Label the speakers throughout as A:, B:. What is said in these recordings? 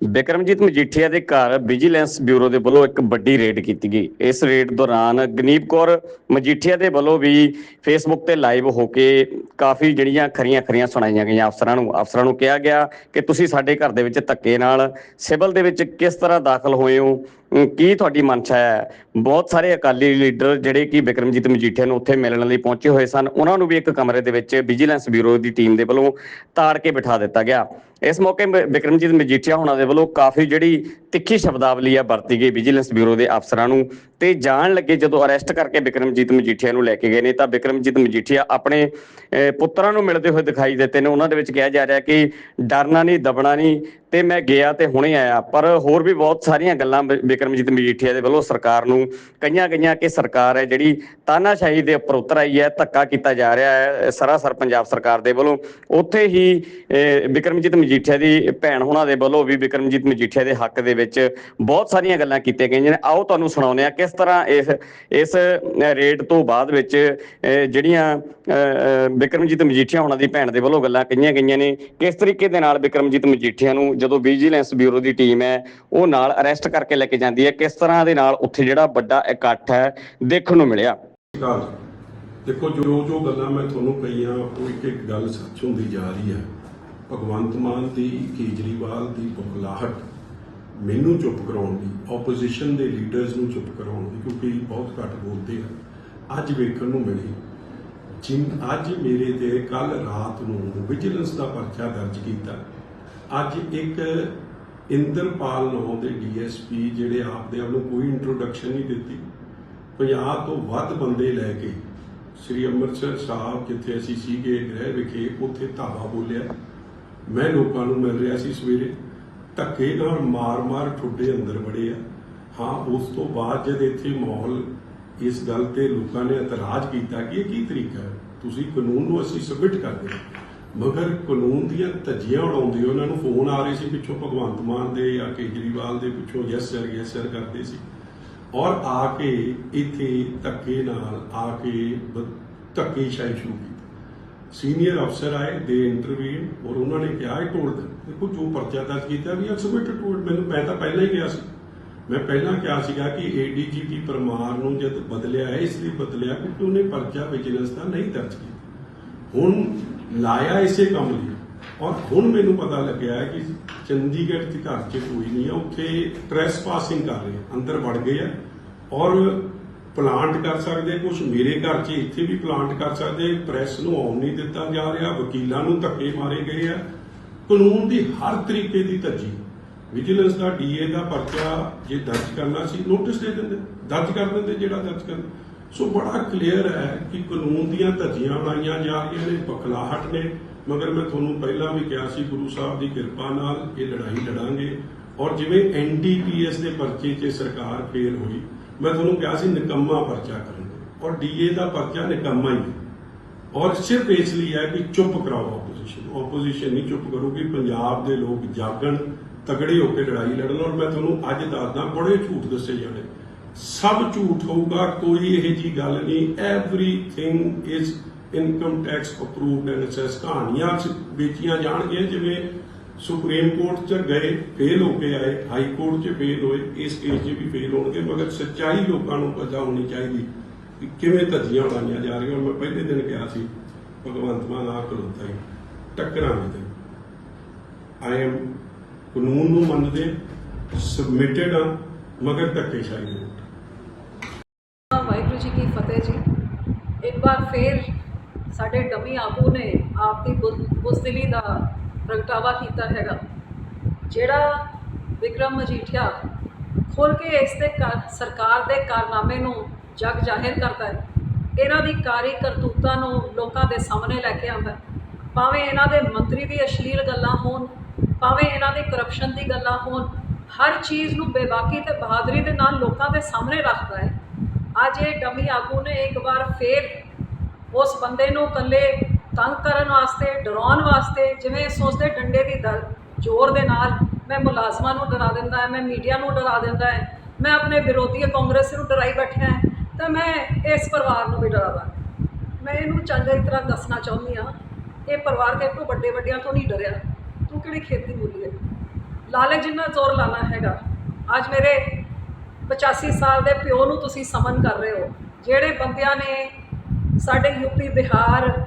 A: ਬਿਕਰਮਜੀਤ ਮਜੀਠੀਆ ਦੇ ਘਰ vigilance bureau ਦੇ ਵੱਲੋਂ ਇੱਕ ਵੱਡੀ ਰੇਡ ਕੀਤੀ ਗਈ। ਇਸ ਰੇਡ ਦੌਰਾਨ ਗਨੀਪ ਕੌਰ ਮਜੀਠੀਆ ਦੇ ਵੱਲੋਂ ਵੀ ਫੇਸਬੁੱਕ ਤੇ ਲਾਈਵ ਹੋ ਕੇ ਕਾਫੀ ਜਿਹੜੀਆਂ ਖਰੀਆਂ ਖਰੀਆਂ ਸੁਣਾਈਆਂ ਗਈਆਂ ਅਫਸਰਾਂ ਨੂੰ ਅਫਸਰਾਂ ਨੂੰ ਕਿਹਾ ਗਿਆ ਕਿ ਤੁਸੀਂ ਸਾਡੇ ਘਰ ਦੇ ਵਿੱਚ ਧੱਕੇ ਨਾਲ ਸਿਵਲ ਦੇ ਵਿੱਚ ਕਿਸ ਤਰ੍ਹਾਂ ਦਾਖਲ ਹੋਏ ਹੋ? ਕੀ ਤੁਹਾਡੀ ਮਨਸ਼ਾ ਹੈ? ਬਹੁਤ ਸਾਰੇ ਅਕਾਲੀ ਲੀਡਰ ਜਿਹੜੇ ਕਿ ਬਿਕਰਮਜੀਤ ਮਜੀਠੀਆ ਨੂੰ ਉੱਥੇ ਮਿਲਣ ਲਈ ਪਹੁੰਚੇ ਹੋਏ ਸਨ, ਉਹਨਾਂ ਨੂੰ ਵੀ ਇੱਕ ਕਮਰੇ ਦੇ ਵਿੱਚ ਵਿਜੀਲੈਂਸ ਬਿਊਰੋ ਦੀ ਟੀਮ ਦੇ ਵੱਲੋਂ ਤਾੜ ਕੇ ਬਿਠਾ ਦਿੱਤਾ ਗਿਆ। ਇਸ ਮੌਕੇ ਬਿਕਰਮਜੀਤ ਮਜੀਠੀਆ ਹੋਣਾ ਦੇ ਵੱਲੋਂ ਕਾਫੀ ਜਿਹੜੀ ਤਿੱਖੀ ਸ਼ਬਦਾਵਲੀ ਆ ਵਰਤੀ ਗਈ ਵਿਜੀਲੈਂਸ ਬਿਊਰੋ ਦੇ ਅਫਸਰਾਂ ਨੂੰ। ਤੇ ਜਾਣ ਲੱਗੇ ਜਦੋਂ ਅਰੈਸਟ ਕਰਕੇ ਬਿਕਰਮਜੀਤ ਮਜੀਠੀਆ ਨੂੰ ਲੈ ਕੇ ਗਏ ਨੇ ਤਾਂ ਬਿਕਰਮਜੀਤ ਮਜੀਠੀਆ ਆਪਣੇ ਅਹ, ਪੁੱਤਰਾਂ ਨੂੰ ਮਿਲਦੇ ਹੋਏ ਦਿਖਾਈ ਦਿੱਤੇ ਨੇ। ਉਹਨਾਂ ਦੇ ਵਿੱਚ ਕਿਹਾ ਜਾ ਰਿਹਾ ਕਿ ਡਰਨਾ ਨਹੀਂ ਦਬਣਾ ਨਹੀਂ ਤੇ ਮੈਂ ਗਿਆ ਤੇ ਹੁਣੇ ਆਇਆ। ਪਰ ਹੋਰ ਵੀ ਬਹੁਤ ਸਾਰੀਆਂ ਗੱਲਾਂ ਬਿ- ਬਿਕਰਮਜੀਤ ਮਜੀਠੀਆ ਦੇ ਵੱਲੋਂ ਸਰਕਾਰ ਨੂੰ ਕਈਆਂ ਗਈਆਂ ਕਿ ਸਰਕਾਰ ਹੈ ਜਿਹੜੀ ਤਾਨਾਸ਼ਾਹੀ ਦੇ ਉੱਪਰ ਉਤਰ ਆਈ ਹੈ ਧੱਕਾ ਕੀਤਾ ਜਾ ਰਿਹਾ ਹੈ ਸਰਾਸਰ ਪੰਜਾਬ ਸਰਕਾਰ ਦੇ ਵੱਲੋਂ। ਉੱਥੇ ਹੀ ਅਹ, ਬਿਕਰਮਜੀਤ ਮਜੀਠੀਆ ਦੀ ਭੈਣ ਹੋਣਾ ਦੇ ਵੱਲੋਂ ਵੀ ਬਿਕਰਮਜੀਤ ਮਜੀਠੀਆ ਦੇ ਹੱਕ ਦੇ ਵਿੱਚ ਬਹੁਤ ਸਾਰੀਆਂ ਗੱਲਾਂ ਕੀਤੀਆਂ ਗਈਆਂ ਨੇ। ਆਓ ਤੁਹਾਨੂੰ ਸੁਣਾਉਂਦੇ ਆ ਕਿਸ ਤਰ੍ਹਾਂ ਇਸ ਇਸ ਅਹ, ਤੋਂ ਬਾਅਦ ਵਿੱਚ ਜਿਹੜੀਆਂ ਅਹ, ਮਜੀਠੀਆ ਹੋਣਾ ਦੀ ਭੈਣ ਦੇ ਵੱਲੋਂ ਗੱਲਾਂ ਕਹੀਆਂ ਗਈਆਂ ਨੇ ਕਿਸ ਤਰੀਕੇ ਦੇ ਨਾਲ ਬਿਕਰਮਜੀਤ ਮਜੀਠੀਆ ਨੂੰ ਜਦੋਂ ਵਿਜੀਲੈਂਸ ਬਿਊਰੋ ਦੀ ਟੀਮ ਹੈ ਉਹ ਨਾਲ ਅਰੈਸਟ ਕਰਕੇ ਲੈ ਕੇ ਜਾਂਦੀ ਹੈ ਕਿਸ ਤਰ੍ਹਾਂ ਦੇ ਨਾਲ ਉੱਥੇ ਜਿਹੜਾ ਵੱਡਾ ਇਕੱਠ ਹੈ ਦੇਖਣ ਨੂੰ ਮਿਲਿਆ?
B: ਦੇਖੋ ਜੋ ਜੋ ਗੱਲਾਂ ਮੈਂ ਤੁਹਾਨੂੰ ਕਹੀਆਂ ਉਹ ਇੱਕ ਇੱਕ ਗੱਲ ਸੱਚ ਹੁੰਦੀ ਜਾ ਰਹੀ ਹੈ। ਭਗਵੰਤ ਮਾਨ ਦੀ ਕੇਜਰੀਵਾਲ ਦੀ ਬੁਖਲਾਹਟ ਮੈਨੂੰ ਚੁੱਪ ਕਰਾਉਣ ਦੀ ਆਪੋਜੀਸ਼ਨ ਦੇ ਲੀਡਰਸ ਨੂੰ ਚੁੱਪ ਕਰਾਉਣ ਦੀ, ਕਿਉਂਕਿ ਬਹੁਤ ਘੱਟ ਬੋਲਦੇ ਆ। ਅੱਜ ਵੇਖਣ ਨੂੰ ਮਿਲੀ, ਜਿਨ, ਅੱਜ ਮੇਰੇ ਤੇ ਕੱਲ ਰਾਤ ਨੂੰ ਵਿਜੀਲੈਂਸ ਦਾ ਪਰਚਾ ਦਰਜ ਕੀਤਾ। ਅੱਜ ਇੱਕ ਇੰਦਰਪਾਲ ਨਾਂ ਦੇ ਡੀਐਸਪੀ ਜਿਹੜੇ ਆਪਦੇ ਆਪ ਨੂੰ ਕੋਈ ਇੰਟਰੋਡਕਸ਼ਨ ਨਹੀਂ ਦਿੱਤੀ। 50 ਤੋਂ ਵੱਧ ਬੰਦੇ ਲੈ ਕੇ ਸ੍ਰੀ ਅੰਮ੍ਰਿਤਸਰ ਸਾਹਿਬ, ਜਿੱਥੇ ਅਸੀਂ ਸੀਗੇ ਗ੍ਰਹਿ ਵਿਖੇ, ਉੱਥੇ ਧਾਵਾ ਬੋਲਿਆ। ਮੈਂ ਲੋਕਾਂ ਨੂੰ ਮਿਲ ਰਿਹਾ ਸੀ ਸਵੇਰੇ। ਧੱਕੇ ਨਾਲ ਮਾਰ-ਮਾਰ ਠੁੱਡੇ ਅੰਦਰ ਵੜੇ ਆ। ਹਾਂ, ਉਸ ਤੋਂ ਬਾਅਦ ਜਦ ਇੱਥੇ ਮਾਹੌਲ ਇਸ ਗੱਲ ਤੇ ਲੋਕਾਂ ਨੇ ਇਤਰਾਜ਼ ਕੀਤਾ ਕਿ ਇਹ ਕੀ ਤਰੀਕਾ ਹੈ? ਤੁਸੀਂ ਕਾਨੂੰਨ ਨੂੰ ਅਸੀਂ ਸਬਮਿਟ ਕਰਦੇ ਮਗਰ ਕਾਨੂੰਨ ਦੀਆਂ ਧੱਜੀਆਂ ਉਡਾਉਂਦੇ ਹੋ। ਉਹਨਾਂ ਨੂੰ ਫੋਨ ਆ ਰਹੇ ਸੀ, ਪਿੱਛੋਂ ਭਗਵੰਤ ਮਾਨ ਦੇ ਜਾਂ ਕੇਜਰੀਵਾਲ ਦੇ ਪਿੱਛੋਂ ਯੈਸ ਸਰ ਯੈਸ ਸਰ ਕਰਦੇ ਸੀ। ਔਰ ਆ ਕੇ ਇੱਥੇ ਧੱਕੇ ਨਾਲ ਆ ਕੇ ਧੱਕੇ ਧੱਕੇਸ਼ਾਹੀ ਸ਼ੁਰੂ ਕੀਤੀ। ਸੀਨੀਅਰ ਅਫਸਰ ਆਏ, ਦੇ ਇੰਟਰਵਿਊ ਔਰ ਉਹਨਾਂ ਨੇ ਕਿਹਾ, ਇਹ ਟੋਲਡ ਦੇਖੋ, ਜੋ ਪਰਚਾ ਦਰਜ ਕੀਤਾ ਵੀ ਐਕਸਪਰਟ ਟੋਲਡ ਮੈਨੂੰ ਮੈਂ ਤਾਂ ਪਹਿਲਾਂ ਹੀ ਕਿਹਾ ਸੀ। ਮੈਂ ਪਹਿਲਾਂ ਕਿਹਾ ਸੀਗਾ ਕਿ ਏਡੀਜੀਪੀ ਪਰਮਾਰ ਨੂੰ ਜਦ ਬਦਲਿਆ ਹੈ, ਇਸ ਲਈ ਬਦਲਿਆ, ਕਿਉਂਕਿ ਉਹਨੇ ਪਰਚਾ ਵਿਜੀਲੈਂਸ ਦਾ ਨਹੀਂ ਦਰਜ ਕੀਤਾ। ਹੁਣ ਲਾਇਆ ਇਸੇ ਕੰਮ ਲਈ, ਔਰ ਹੁਣ ਮੈਨੂੰ ਪਤਾ ਲੱਗਿਆ ਕਿ ਚੰਡੀਗੜ੍ਹ ਦੇ ਘਰ 'ਚ ਕੋਈ ਨਹੀਂ ਹੈ, ਉੱਥੇ ਟ੍ਰੈਸ ਪਾਸਿੰਗ ਕਰ ਰਹੇ, ਅੰਦਰ ਵੜ ਗਏ ਆ, ਔਰ ਪਲਾਂਟ ਕਰ ਸਕਦੇ ਕੁਝ ਮੇਰੇ ਘਰ 'ਚ ਇੱਥੇ ਵੀ ਪਲਾਂਟ ਕਰ ਸਕਦੇ ਪ੍ਰੈਸ ਨੂੰ ਆਉਣ ਨਹੀਂ ਦਿੱਤਾ ਜਾ ਰਿਹਾ, ਵਕੀਲਾਂ ਨੂੰ ਧੱਕੇ ਮਾਰੇ ਗਏ ਆ। ਕਾਨੂੰਨ ਦੀ ਹਰ ਤਰੀਕੇ ਦੀ ਧੱਜੀ। ਵਿਜੀਲੈਂਸ ਦਾ ਡੀਏ ਦਾ ਪਰਚਾ ਜੇ ਦਰਜ ਕਰਨਾ ਸੀ ਨੋਟਿਸ ਦੇ ਦਿੰਦੇ, ਦਰਜ ਕਰ ਦਿੰਦੇ ਜਿਹੜਾ ਦਰਜ ਕਰਨਾ ਸੋ ਬੜਾ ਕਲੀਅਰ ਹੈ ਕਿ ਕਾਨੂੰਨ ਦੀਆਂ ਧੱਜੀਆਂ ਬਣਾਈਆਂ ਜਾ ਰਹੀਆਂ ਨੇ, ਬਖਲਾਹਟ ਨੇ। ਮਗਰ ਮੈਂ ਤੁਹਾਨੂੰ ਪਹਿਲਾਂ ਵੀ ਕਿਹਾ ਸੀ, ਗੁਰੂ ਸਾਹਿਬ ਦੀ ਕਿਰਪਾ ਨਾਲ ਇਹ ਲੜਾਈ ਲੜਾਂਗੇ। ਔਰ ਜਿਵੇਂ ਐਨਡੀਪੀਐਸ ਦੇ ਪਰਚੇ 'ਚ ਸਰਕਾਰ ਫੇਲ ਹੋਈ ਮੈਂ ਤੁਹਾਨੂੰ ਕਿਹਾ ਸੀ ਨਿਕੰਮਾ ਪਰਚਾ ਕਰਨਗੇ ਔਰ ਡੀਏ ਦਾ ਪਰਚਾ ਨਿਕੰਮਾ ਹੀ ਹੈ। ਔਰ ਸਿਰਫ ਇਸ ਲਈ ਹੈ ਕਿ ਚੁੱਪ ਕਰਾਓ ਆਪੋਜੀਸ਼ਨ ਆਪੋਜੀਸ਼ਨ ਨਹੀਂ ਚੁੱਪ ਕਰੂਗੀ, ਪੰਜਾਬ ਦੇ ਲੋਕ ਜਾਗਣ ਤਗੜੇ ਹੋ ਕੇ ਲੜਾਈ ਲੜਨ। ਔਰ ਮੈਂ ਤੁਹਾਨੂੰ ਅੱਜ ਦੱਸਦਾ, ਬੜੇ ਝੂਠ ਦੱਸੇ ਜਾਣੇ ਸਭ ਝੂਠ ਹੋਊਗਾ, ਕੋਈ ਇਹ ਜੀ ਗੱਲ ਨਹੀਂ। Everything is income tax approved and assess ਕਹਾਣੀਆਂ ਚ ਵੇਚੀਆਂ ਜਾਣਗੀਆਂ, ਜਿਵੇਂ ਸੁਪਰੀਮ ਕੋਰਟ ਚ ਗਏ, ਫੇਲ ਹੋ ਕੇ ਆਏ, ਹਾਈ ਕੋਰਟ ਚ ਫੇਲ ਹੋਏ, ਇਸ ਕੇਸ 'ਚ ਵੀ ਫੇਲ ਹੋਣਗੇ, ਮਗਰ ਸੱਚਾਈ ਲੋਕਾਂ ਨੂੰ ਪਤਾ ਹੋਣੀ ਚਾਹੀਦੀ ਕਿ ਕਿਵੇਂ ਧੱਜੀਆਂ ਉਡਾਈਆਂ ਜਾ ਰਹੀਆਂ। ਮੈਂ ਪਹਿਲੇ ਦਿਨ ਕਿਹਾ ਸੀ, ਭਗਵੰਤ ਮਾਨ ਆ ਖਲੋਤਾ ਹੀ, ਟੱਕਰਾਂਗੇ ਤੇ। ਆਈ ਐਮ ਕਾਨੂੰਨ ਨੂੰ ਮੰਨਦੇ ਸਬਮਿਟਡ ਆ ਮਗਰ ਧੱਕੇਸ਼ਾਹੀ ਨਹੀਂ
C: ਵਾਹਿਗੁਰੂ ਜੀ ਕੀ ਫਤਿਹ ਜੀ। ਇੱਕ ਵਾਰ ਫੇਰ ਸਾਡੇ ਡਮੀ ਆਗੂ ਨੇ ਆਪ ਦੀ ਬੁਜ਼ਦਿਲੀ ਦਾ ਪ੍ਰਗਟਾਵਾ ਕੀਤਾ ਹੈਗਾ। ਜਿਹੜਾ ਵਿਕਰਮ ਮਜੀਠੀਆ ਖੁੱਲ ਕੇ ਇਸ ਦੇ ਕਾਰ- ਸਰਕਾਰ ਦੇ ਕਾਰਨਾਮੇ ਨੂੰ ਜਗ ਜ਼ਾਹਿਰ ਕਰਦਾ ਹੈ, ਇਹਨਾਂ ਦੀ ਕਾਰੀ ਕਰਤੂਤਾਂ ਨੂੰ ਲੋਕਾਂ ਦੇ ਸਾਹਮਣੇ ਲੈ ਕੇ ਆਉਂਦਾ ਭਾਵੇਂ ਇਹਨਾਂ ਦੇ ਮੰਤਰੀ ਦੀ ਅਸ਼ਲੀਲ ਗੱਲਾਂ ਹੋਣ, ਭਾਵੇਂ ਇਹਨਾਂ ਦੇ ਕਰਪਸ਼ਨ ਦੀ ਗੱਲਾਂ ਹੋਣ, ਹਰ ਚੀਜ਼ ਨੂੰ ਬੇਬਾਕੀ ਤੇ ਬਹਾਦਰੀ ਦੇ ਨਾਲ ਲੋਕਾਂ ਦੇ ਸਾਹਮਣੇ ਰੱਖਦਾ ਹੈ। ਅੱਜ ਇਹ ਡਮੀ ਆਗੂ ਨੇ ਇੱਕ ਵਾਰ ਫੇਰ ਉਸ ਬੰਦੇ ਨੂੰ ਇਕੱਲੇ ਤੰਗ ਕਰਨ ਵਾਸਤੇ, ਡਰਾਉਣ ਵਾਸਤੇ, ਜਿਵੇਂ ਸੋਚਦੇ ਡੰਡੇ ਦੀ ਦਰ ਜ਼ੋਰ ਦੇ ਨਾਲ ਮੈਂ ਮੁਲਾਜ਼ਮਾਂ ਨੂੰ ਡਰਾ ਦਿੰਦਾ ਹੈ, ਮੈਂ ਮੀਡੀਆ ਨੂੰ ਡਰਾ ਦਿੰਦਾ ਹੈ, ਮੈਂ ਆਪਣੇ ਵਿਰੋਧੀ ਕਾਂਗਰਸ ਨੂੰ ਡਰਾਈ ਬੈਠਿਆ ਹੈ, ਤਾਂ ਮੈਂ ਇਸ ਪਰਿਵਾਰ ਨੂੰ ਵੀ ਡਰਾਦਾ ਮੈਂ ਇਹਨੂੰ ਚੰਗੀ ਤਰ੍ਹਾਂ ਦੱਸਣਾ ਚਾਹੁੰਦੀ ਹਾਂ, ਇਹ ਪਰਿਵਾਰ ਕਿਸੇ ਤੋਂ ਵੱਡੇ ਵੱਡਿਆਂ ਤੋਂ ਨਹੀਂ ਡਰਿਆ। ਤੂੰ ਕਿਹੜੀ ਖੇਤੀ ਬੋਲੀ ਹੈ? ਲਾਲੇ ਜਿੰਨਾ ਜ਼ੋਰ ਲਾਣਾ ਹੈਗਾ। ਅੱਜ ਮੇਰੇ 85 ਸਾਲ ਦੇ ਪਿਓ ਨੂੰ ਤੁਸੀਂ ਸਮਨ ਕਰ ਰਹੇ ਹੋ। ਜਿਹੜੇ ਬੰਦਿਆਂ ਨੇ ਸਾਡੇ ਯੂਪੀ ਬਿਹਾਰ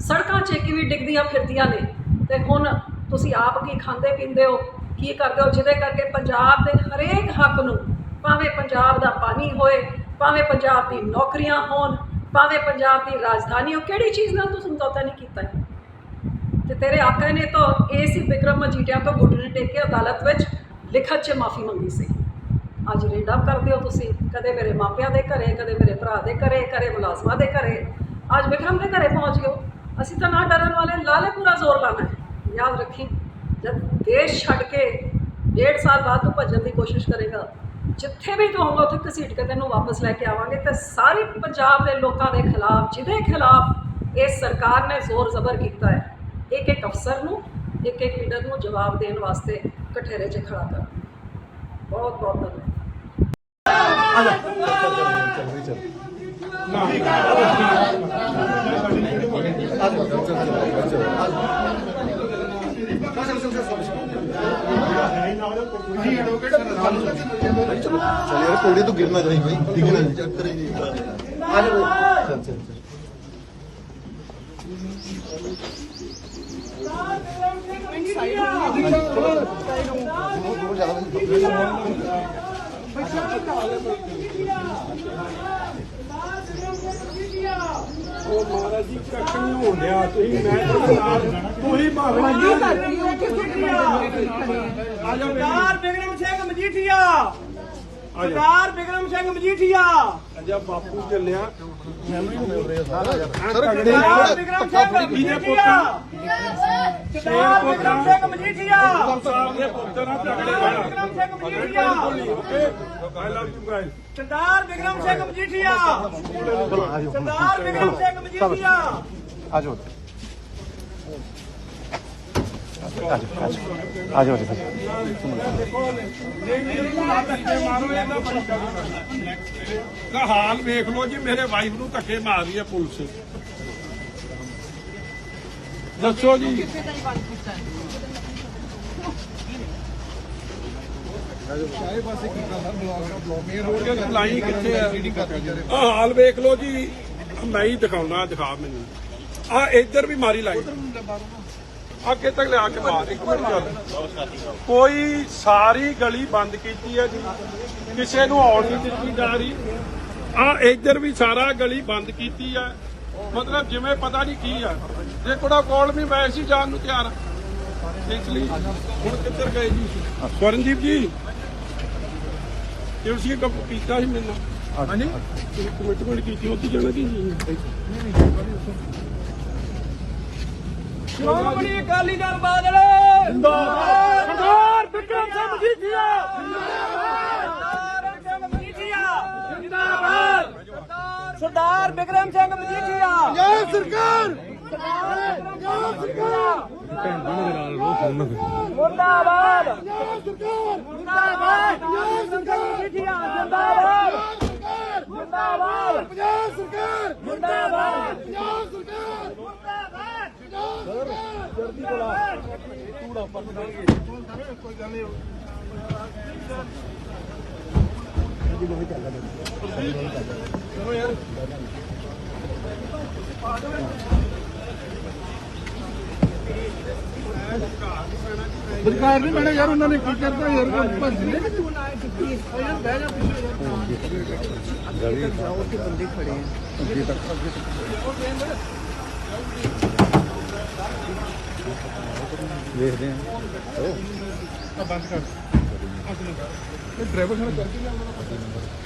C: ਸੜਕਾਂ 'ਚ ਕਿਵੇਂ ਡਿੱਗਦੀਆਂ, ਫਿਰਦੀਆਂ ਨੇ। ਤੇ ਹੁਣ ਤੁਸੀਂ ਆਪ ਕੀ ਖਾਂਦੇ ਪੀਂਦੇ ਹੋ? ਕੀ ਕਰਦੇ ਹੋ? ਜਿਹਦੇ ਕਰਕੇ ਪੰਜਾਬ ਦੇ ਹਰੇਕ ਹੱਕ ਨੂੰ ਭਾਵੇਂ ਪੰਜਾਬ ਦਾ ਪਾਣੀ ਹੋਏ, ਭਾਵੇਂ ਪੰਜਾਬ ਦੀ ਨੌਕਰੀਆਂ ਹੋਣ, ਭਾਵੇਂ ਪੰਜਾਬ ਦੀ ਰਾਜਧਾਨੀ ਹੋ ਕਿਹੜੀ ਚੀਜ਼ ਨਾਲ ਤੂੰ ਸਮਝੌਤਾ ਨਹੀਂ ਕੀਤਾ? ਹੈ ਤੇ ਤੇਰੇ ਆਕਾ ਨੇ ਤਾਂ ਏਸੀ ਵਿਕਰਮ ਮਜੀਠੀਆ ਤੋਂ ਘੁੱਟਣੇ ਟੇਕ ਕੇ ਅਦਾਲਤ ਵਿੱਚ ਲਿਖਤ 'ਚ ਮਾਫੀ ਮੰਗੀ ਸੀ। ਅੱਜ ਰੇਡਾਂ ਕਰਦੇ ਹੋ ਤੁਸੀਂ, ਕਦੇ ਮੇਰੇ ਮਾਪਿਆਂ ਦੇ ਘਰੇ, ਕਦੇ ਮੇਰੇ ਭਰਾ ਦੇ ਘਰੇ, ਕਦੇ ਮੁਲਾਜ਼ਮਾਂ ਦੇ ਘਰੇ। ਅੱਜ ਵਿਕਰਮ ਦੇ ਘਰੇ ਪਹੁੰਚ ਗਏ ਹੋ। ਅਸੀਂ ਤਾਂ ਨਾ ਡਰਨ ਵਾਲੇ, ਲਾਲੇ ਪੂਰਾ ਜ਼ੋਰ ਲਾਣਾ ਹੈ। ਯਾਦ ਰੱਖੀ, ਜਦ ਦੇਸ਼ ਛੱਡ ਕੇ ਡੇਢ ਸਾਲ ਬਾਅਦ ਤੂੰ ਭੱਜਣ ਦੀ ਕੋਸ਼ਿਸ਼ ਕਰੇਗਾ, ਜਿੱਥੇ ਵੀ ਤੂੰ ਹੋਊਗਾ, ਉੱਥੇ ਘਸੀਟ ਕੇ ਤੈਨੂੰ ਵਾਪਸ ਲੈ ਕੇ ਆਵਾਂਗੇ ਤੇ ਸਾਰੇ ਪੰਜਾਬ ਦੇ ਲੋਕਾਂ ਦੇ ਖਿਲਾਫ, ਜਿਹਦੇ ਖਿਲਾਫ ਇਸ ਸਰਕਾਰ ਨੇ ਜ਼ੋਰ ਜ਼ਬਰ ਕੀਤਾ ਹੈ, ਇੱਕ ਇੱਕ ਅਫਸਰ ਨੂੰ, ਇੱਕ ਇੱਕ ਲੀਡਰ ਨੂੰ ਜਵਾਬ ਦੇਣ ਵਾਸਤੇ ਕਠੇਰੇ 'ਚ ਖੜਾ ਕਰ। ਬਹੁਤ ਬਹੁਤ ਧੰਨਵਾਦ।
D: चल ਚਲ ਯਾਰ ਕੋੜੇ ਤੋਂ ਗਿਰਨਾ ਚਾਹੀਂ ਬਾਈ ਡਿੱਗਣਾ ਨਹੀਂ ਚੱਕਰ ਹੀ ਨਹੀਂ ਆ ਜਾ ਬਾਈ ਚੱਲ ਚੱਲ ਬਹੁਤ ਜ਼ਿਆਦਾ
B: ਉਹ ਮਹਾਰਾਜ ਜੀ ਕੱਖ ਨਹੀਂ ਤੁਸੀਂ ਮੈਂ ਤੁਹਾਡੇ ਨਾਲ ਤੁਸੀਂ ਭਾਵੇਂ ਆ ਜਾਓ
E: ਸਰਦਾਰ ਬਿਕਰਮ ਸਿੰਘ ਮਜੀਠੀਆ। ਸਰਦਾਰ ਬਿਕਰਮ ਸਿੰਘ ਮਜੀਠੀਆ।
B: ਅੱਜਾ ਬਾਪੂ ਚੱਲਿਆ।
E: ਸਰਦਾਰ ਬਿਕਰਮ ਸਿੰਘ ਮਜੀਠੀਆ। ਸਰਦਾਰ ਬਿਕਰਮ ਸਿੰਘ ਮਜੀਠੀਆ। ਸਰਦਾਰ ਬਿਕਰਮ ਸਿੰਘ ਮਜੀਠੀਆ।
B: ਹਾਲ ਵੇਖ ਲਓ ਜੀ, ਮੇਰੇ ਵਾਈਫ ਨੂੰ ਧੱਕੇ ਮਾਰ ਰਹੀ ਹੈ ਪੁਲਿਸ। ਦੱਸੋ ਜੀ। ਹਾਲ ਵੇਖ ਲਓ ਜੀ। ਮੈਂ ਹੀ ਦਿਖਾਉਣਾ, ਦਿਖਾ ਮੈਨੂੰ। ਆ ਇੱਧਰ ਵੀ ਮਾਰੀ ਲਾਈ ਅੱਗੇ ਤੱਕ ਲਿਆ ਕੇ ਮਾਰ। ਇੱਕ ਮਿੰਟ ਚੱਲ। ਕੋਈ ਸਾਰੀ ਗਲੀ ਬੰਦ ਕੀਤੀ ਹੈ ਜੀ। ਕਿਸੇ ਨੂੰ ਆਉਣ ਨਹੀਂ ਦਿੱਤੀ ਜਾ ਰਹੀ। ਆ ਇੱਧਰ ਵੀ ਸਾਰਾ ਗਲੀ ਬੰਦ ਕੀਤੀ ਹੈ। ਮਤਲਬ ਜਿਵੇਂ ਪਤਾ ਨਹੀਂ ਕੀ ਆ ਜੇ ਕੋੜਾ ਕੋਲ ਵੀ ਮੈਂ ਸੀ ਜਾਣ ਨੂੰ ਤਿਆਰ। ਹਾਂ ਇਸ ਲਈ। ਹੁਣ ਕਿੱਧਰ ਗਏ ਜੀ? ਸਵਰਨਦੀਪ ਜੀ। ਤੁਸੀਂ ਕੰਮ ਕੀਤਾ ਸੀ ਮੈਨੂੰ ਹਾਂਜੀ। ਕਮਿਟਮੈਂਟ ਕੀਤੀ ਉੱਥੇ ਜਾਣਾ ਕੀ ਜੀ?
E: ਸ਼੍ਰੋਮਣੀ ਅਕਾਲੀ ਦਲ ਬਾਦਲ! ਜਿੰਦਾਬਾਦ! ਸਰਦਾਰ ਬਿਕਰਮ ਸਿੰਘ ਮਜੀਠੀਆ! ਜਿੰਦਾਬਾਦ ਸਰਦਾਰ ਬਿਕਰਮ ਸਿੰਘ ਮਜੀਠੀਆ! ਜਿੰਦਾਬਾਦ! ਸਰਦਾਰ ਬਿਕਰਮ ਸਿੰਘ ਮਜੀਠੀਆ! ਜੈ ਸਰਕਾਰ! ਜੈ ਸਰਕਾਰ! ਮੁਰਦਾਬਾਦ! सर जल्दी बोला टूड़ा पर कोई गल नहीं जी कोई चल चलो यार
D: सरकार नहीं मैंने यार उन्होंने की करता यार भज ले यार बह जा पीछे गली खड़े हैं ਵੇਖਦੇ ਆ ਉਹ ਬੰਦ ਕਰ।
F: ਡਰਾਈਵਰ ਸਾਡਾ ਕਰਕੇ ਲਿਆਉਂਦਾ